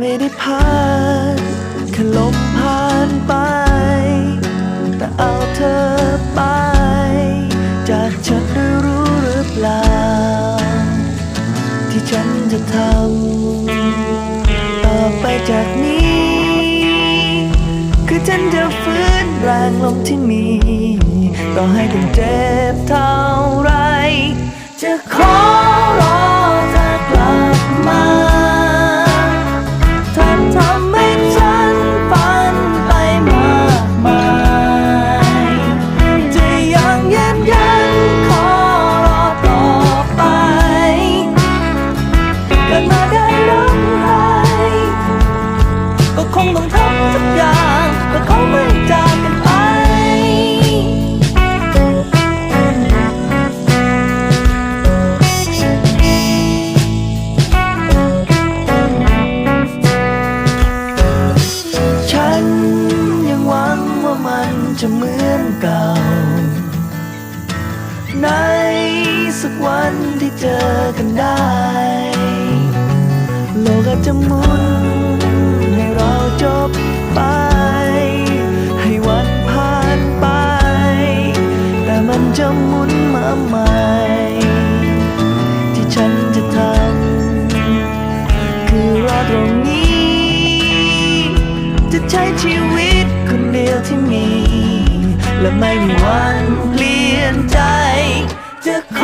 ไม่ได้ผ่านแค่ลมผ่านไป แต่เอาเธอไป จากฉันได้รู้หรือเปล่า ที่ฉันจะทำต่อไปจากนี้ คือฉันจะฟื้นแรงลมที่มี ต่อให้ต้องเจ็บเท่าไรจะขอรอเจะเหมือนเก่า ในสักวันที่เจอกันได้ โลกอาจจะหมุนให้เราจบไป ให้วันผ่านไป แต่มันจะหมุนมาใหม่ ที่ฉันจะทำคือรอตรงนี้ จะใช้ชีวิต และไม่มีวันเปลี่ยนใจจะขอ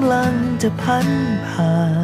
ำลังจะพันผ่าน